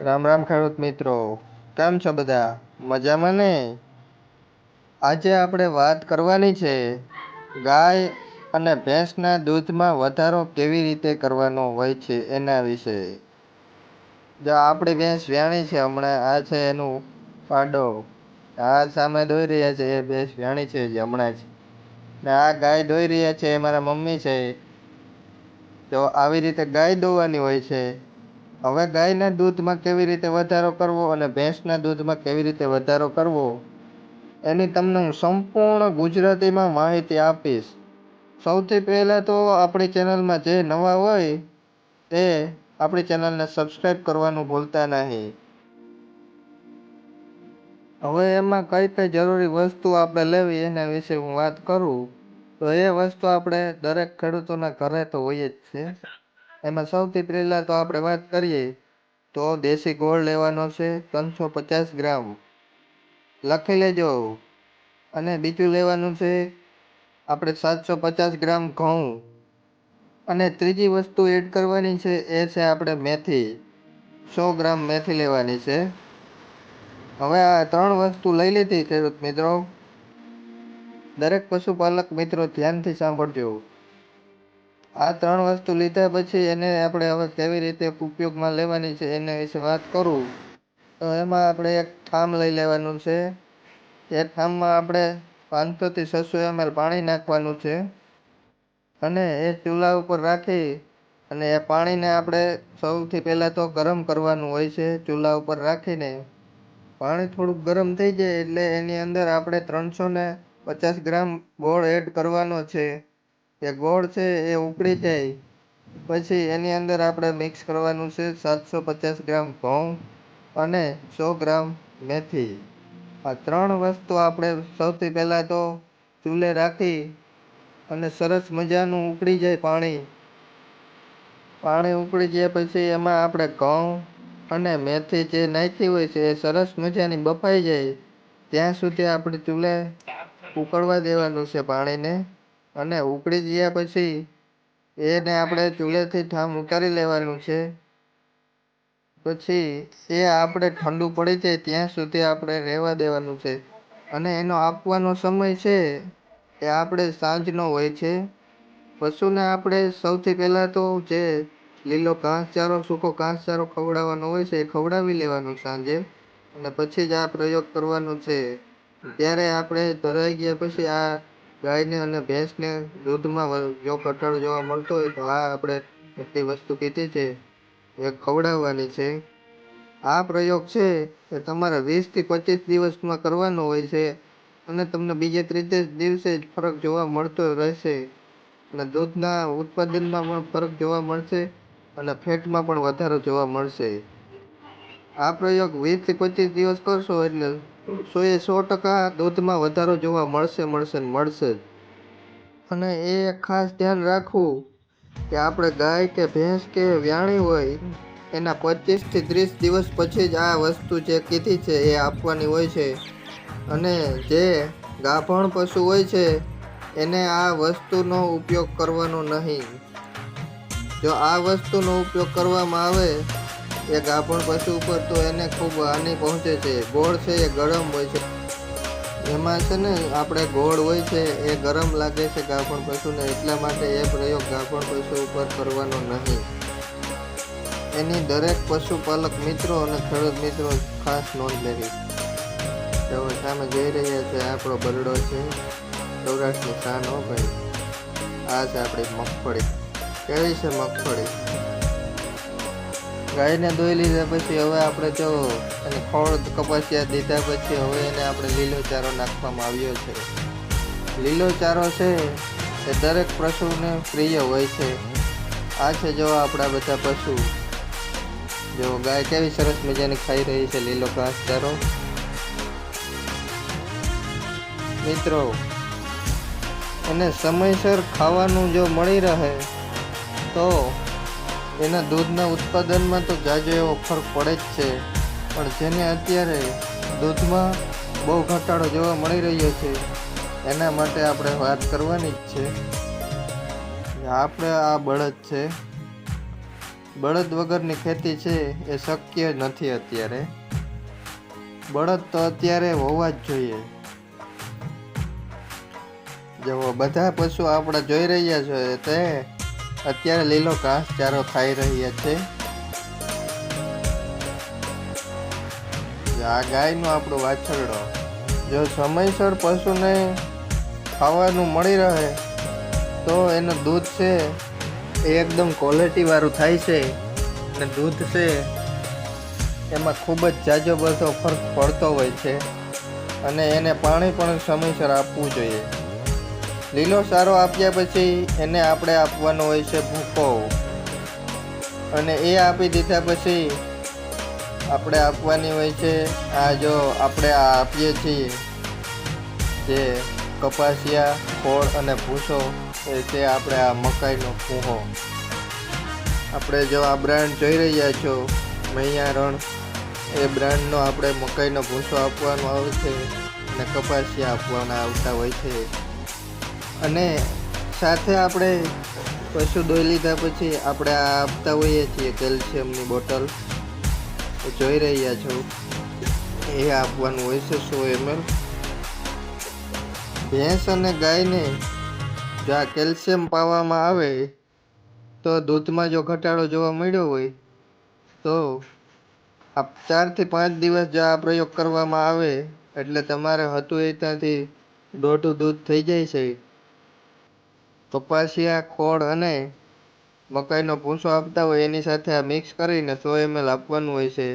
રામ રામ ખેડૂત મિત્રો, કેમ છો બધા? મજામાં ને? આજે આપણે વાત કરવાની છે, ગાય અને ભેંસના દૂધમાં વધારો કેવી રીતે કરવાનો હોય છે એના વિશે. જો આપણી ભેંસ વ્યાણી છે, હમણાં આ છે એનું પાડો. આ સામે દોઈ રહ્યા છે, એ ભેંસ વ્યાણી છે જે હમણાં જ. ને આ ગાય દોઈ રહ્યા છે, એ મારા મમ્મી છે. તો આવી રીતે ગાય દોવાની હોય છે હવે ગાયના દૂધમાં કેવી રીતે વધારો કરવો અને ભેંસના દૂધમાં કેવી રીતે વધારો કરવો, એની તમને હું સંપૂર્ણ ગુજરાતીમાં માહિતી આપીશ. સૌથી પહેલાં તો આપણી ચેનલમાં જે નવા હોય, તે આપણી ચેનલને સબસ્ક્રાઈબ કરવાનું ભૂલતા નહીં. હવે એમાં કઈ કઈ જરૂરી વસ્તુ આપણે લેવી એના વિશે હું વાત કરું. તો એ વસ્તુ આપણે દરેક ખેડૂતોના ઘરે તો હોય જ છે. એમાં સૌથી પહેલાં તો આપણે વાત કરીએ તો દેશી ગોળ લેવાનો છે ત્રણસો પચાસ ગ્રામ. લખી લેજો. અને બીજું લેવાનું છે આપણે સાતસો પચાસ ગ્રામ ઘઉં. અને ત્રીજી વસ્તુ એડ કરવાની છે એ છે આપણે મેથી. સો ગ્રામ મેથી લેવાની છે. હવે આ ત્રણ વસ્તુ લઈ લીધી ખેડૂત મિત્રો. દરેક પશુપાલક મિત્રો ધ્યાનથી સાંભળજો. આ ત્રણ વસ્તુ લીધા પછી એને આપણે હવે કેવી રીતે ઉપયોગમાં લેવાની છે એના વિશે વાત કરું. તો એમાં આપણે એક ઠામ લઈ લેવાનું છે. એ ઠામમાં આપણે પાંચસોથી છસો એમએલ પાણી નાખવાનું છે. અને એ ચૂલા ઉપર રાખી અને એ પાણીને આપણે સૌથી પહેલાં તો ગરમ કરવાનું હોય છે ચૂલા ઉપર રાખીને. પાણી થોડુંક ગરમ થઈ જાય એટલે એની અંદર આપણે ત્રણસો ને પચાસ ગ્રામ ગોળ એડ કરવાનો છે. એ ગોળ છે એ ઉકળી જાય. પછી એની અંદર આપણે મિક્સ કરવાનું છે સાતસો પચાસ ગ્રામ ઘઉં અને સો ગ્રામ મેથી. આ ત્રણ વસ્તુ આપણે સૌથી પહેલાં તો ચૂલે રાખી અને સરસ મજાનું ઉકળી જાય પાણી. પાણી ઉકળી જાય પછી એમાં આપણે ઘઉં અને મેથી જે નાખી હોય છે એ સરસ મજાની બફાઈ જાય. ત્યાં સુધી આપણે ચૂલે ઉકળવા દેવાનું છે પાણીને. અને ઉકળી ગયા પછી એને આપણે ચૂલેથી ઠામ ઉતારી લેવાનું છે. પછી એ આપણે ઠંડુ પડી જાય ત્યાં સુધી આપણે રહેવા દેવાનું છે. અને એનો આપવાનો સમય છે એ આપણે સાંજનો હોય છે. પશુને આપણે સૌથી પહેલાં તો જે લીલો ઘાસચારો, સૂકો ઘાસચારો ખવડાવવાનો હોય છે એ ખવડાવી લેવાનું સાંજે. અને પછી જ આ પ્રયોગ કરવાનો છે. ત્યારે આપણે ધરાઈ ગયા પછી આ ગાયને અને ભેંસને દૂધમાં જો ઘટાડો જોવા મળતો હોય તો આ આપણે એટલી વસ્તુ કીધી છે. એ ખવડાવવાની છે. આ પ્રયોગ છે એ તમારે વીસથી પચીસ દિવસમાં કરવાનો હોય છે અને તમને બીજે ત્રીજે દિવસે જ ફરક જોવા મળતો રહેશે. અને દૂધના ઉત્પાદનમાં પણ ફરક જોવા મળશે અને ફેટમાં પણ વધારો જોવા મળશે. આ પ્રયોગ વીસથી પચીસ દિવસ કરશો એટલે સોએ સો ટકા દૂધમાં વધારો જોવા મળશે મળશે ને મળશે જ. અને એ ખાસ ધ્યાન રાખવું કે આપણે ગાય કે ભેંસ કે વ્યાણી હોય, એના પચીસથી ત્રીસ દિવસ પછી જ આ વસ્તુ જે કીધી છે એ આપવાની હોય છે. અને જે ગાભણ પશુ હોય છે, એને આ વસ્તુનો ઉપયોગ કરવાનો નહીં. જો આ વસ્તુનો ઉપયોગ કરવામાં આવે એ ગાભણ પશુ ઉપર તો એને ખૂબ હાનિ પહોંચે છે. ગોળ છે એ ગરમ હોય છે. એમાં છે ને આપણે ગોળ હોય છે એ ગરમ લાગે છે ગાભણ પશુને, એટલા માટે એ પ્રયોગ ગાભણ પશુ ઉપર કરવાનો નહીં. એની દરેક પશુપાલક મિત્રો અને ખેડૂત મિત્રો ખાસ નોંધ લેવી. તો સામે જોઈ રહ્યા છે. આપણો બરડો છે. સૌરાષ્ટ્રની શાન હો ભાઈ. આ છે આપણી મગફળી. કેવી છે મગફળી? ગાયને દોઈ લીધા પછી હવે આપણે જો એને ખોળ કપાસિયા દીધા પછી હવે એને આપણે લીલો ચારો નાખવામાં આવ્યો છે. લીલો ચારો છે એ દરેક પશુને પ્રિય હોય છે. આ છે જો આપણા બધા પશુ. જો ગાય કેવી સરસ મજાની ખાઈ રહી છે લીલો ઘાસચારો મિત્રો, એને સમયસર ખાવાનું જો મળી રહે તો એના દૂધના ઉત્પાદનમાં તો જાજો એવો ફરક પડે જ છે. પણ જેને અત્યારે દૂધમાં બહુ ઘટાડો જોવા મળી રહ્યો છે, એના માટે આપણે વાત કરવાની જ છે. આપણે આ બળદ છે. બળદ વગરની ખેતી છે એ શક્ય નથી અત્યારે. બળદ તો અત્યારે હોવા જ જોઈએ. જો બધા પશુ આપણે જોઈ રહ્યા છો, તે અત્યારે લીલો ઘાસચારો ખાઈ રહ્યા છે. આ ગાયનું આપણું વાછરડો. જો સમયસર પશુને ખાવાનું મળી રહે, તો એનું દૂધ છે એ એકદમ ક્વોલિટીવાળું થાય છે. અને દૂધ છે એમાં ખૂબ જ જાજો બધો ફરક પડતો હોય છે. અને એને પાણી પણ સમયસર આપવું જોઈએ. લીલો સારો આપ્યા પછી એને આપણે આપવાનો હોય છે ભૂકો. અને એ આપી દીધા પછી આપણે આપવાની હોય છે આ જો આપણે આ આપીએ છીએ જે કપાસિયા, ખોળ અને ભૂસો એ છે આપણે આ મકાઈનો ફૂહો આપણે જો આ બ્રાન્ડ જોઈ રહ્યા છો, મૈયા રણ, એ બ્રાન્ડનો આપણે મકાઈનો ભૂસો આપવાનો આવે છે અને કપાસિયા આપવાના આવતા હોય છે. અને સાથે આપણે પશુ દોઈ લીધા પછી આપણે આ આપતા હોઈએ છીએ કેલ્શિયમની બોટલ. જોઈ રહ્યા છો. એ આપવાનું હોય છે સો એમએલ. ભેંસ અને ગાયને જો આ કેલ્શિયમ પાવામાં આવે, તો દૂધમાં જો ઘટાડો જોવા મળ્યો હોય, તો આ ચારથી પાંચ દિવસ જો આ પ્રયોગ કરવામાં આવે, એટલે તમારે હતું એ ત્યાંથી દોઢું દૂધ થઈ જાય છે. કપાસિયા ખોળ અને મકાઈનો ભૂસો આપતા હોય એની સાથે આ મિક્સ કરીને સો એમએલ આપવાનું હોય છે.